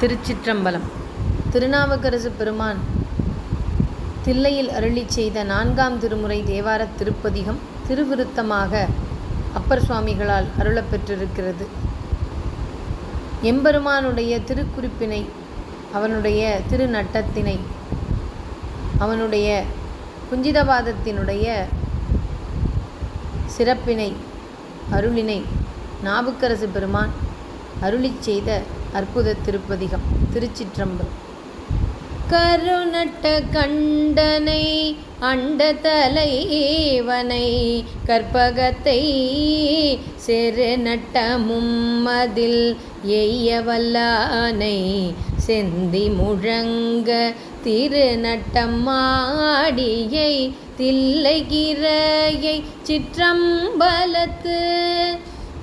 திருச்சிற்றம்பலம். திருநாவுக்கரசு பெருமான் தில்லையில் அருளி செய்த நான்காம் திருமுறை தேவாரத் திருப்பதிகம் திருவிருத்தமாக அப்பர் சுவாமிகளால் அருளப்பெற்றிருக்கிறது. எம்பெருமானுடைய திருக்குறிப்பினை அவனுடைய திருநட்டத்தினை அவனுடைய குஞ்சிதவாதத்தினுடைய சிறப்பினை அருளினை நாவுக்கரசு பெருமான் அருளிச் செய்த அற்புத திருப்பதிகம் திருச்சிற்றம்பலம். கருணட்ட கண்டனை அண்ட தலைவனை கற்பகத்தை செரு நட்டமும் எய்யவல்லானை செந்தி முழங்க திருநட்டமாடியை தில்லைகிரையை சிற்றம்பலத்து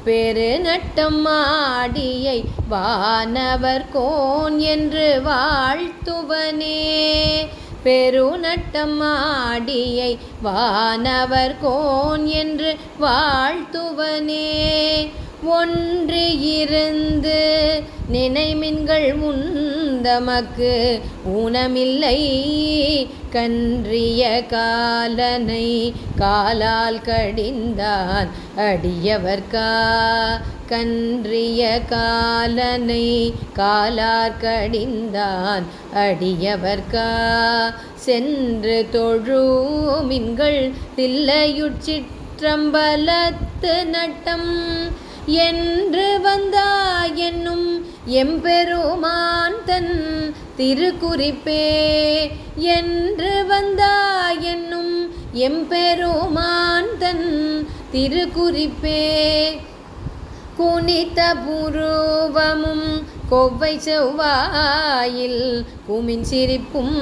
பெருநட்டம் மாடியை வானவர் கோன் என்று வாழ்த்துவனே. பெருநட்டம்மாடியை வானவர் கோன் என்று வாழ்த்துவனே. ஒன்று இருந்து நினைமின்கள் முந்தமக்கு ஊனமில்லை. கன்றிய காலனை காலால் கடிந்தான். அடியவர்கா கன்றிய காலனை காலார் கடிந்தான். அடியவர்கா சென்று தொழுமின்கள் தில்லையுட்சிற்றம்பலத்து நட்டம். என்று வந்தா என்னும் எம்பெருமான் தன் திருக்குறிப்பே என்று வந்தா என்னும் எம்பெருமான் தன் திருக்குறிப்பே. குனித்த புருவமும் கொவ்வை செவ்வாயில் குமின் சிரிப்பும்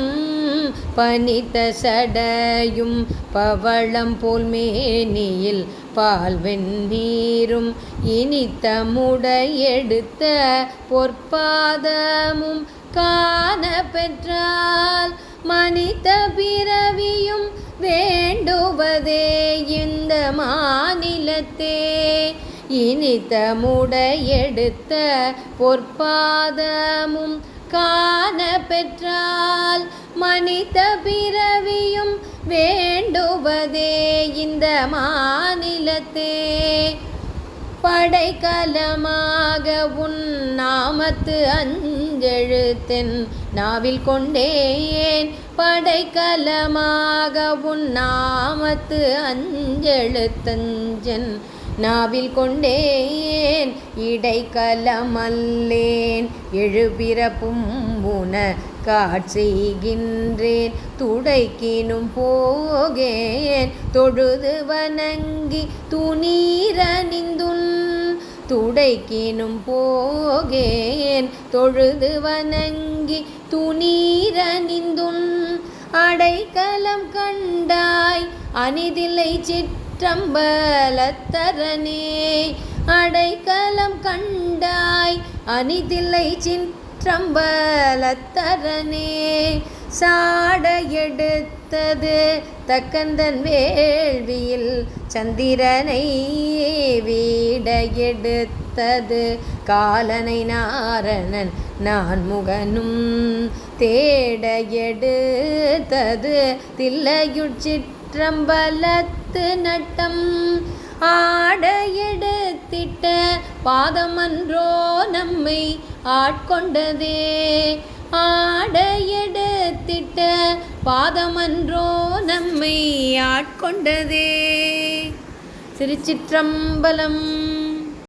பனித்த சடையும் பவளம் போல் மேனியில் பால் வெந்நீரும் இனித்த முடையெடுத்த பொற்பாதமும் காண பெற்றால் மனித பிறவியும் வேண்டுவதே இந்த மாநிலத்தே. இனித்த முடையெடுத்த பொற்பாதமும் காண பெற்றால் மனித பிறவியும் வேண்டுவதே இந்த மாநிலத்தே. படைக்கலமாக உன் நாமத்து அஞ்செழுத்தென் நாவில் கொண்டேன் படைக்கலமாக உன் நாமத்து அஞ்செழுத்தஞ்சன் நாவில் கொண்டேன் இடைக்கலமல்லேன் எழுபிறப்பும் உன காட்சிகின்றேன் துடைக்கினும் போகேன் தொழுது வணங்கி துணீரணிந்துள் துடைக்கினும் போகேன் தொழுது வணங்கி துணீரணிந்துள் அடைக்கலம் கண்டாய் அனிதில்லை சிற்றம்பலத்தரனே. அடைக்கலம் கண்டாய் அனிதில்லை சிற்றம்பலத்தரனே. சாட எடுத்தது தக்கந்தன் வேள்வியில் சந்திரனை வீட எடுத்தது காலனை நாரணன் நான் முகனும் தேட எடுத்தது பத்து நட்டம் ஆட எடுத்திட்ட பாதமன்றோ நம்மை ஆட்கொண்டதே. ஆட எடுத்திட்ட பாதமன்றோ நம்மை ஆட்கொண்டதே. திருச்சிற்றம்பலம்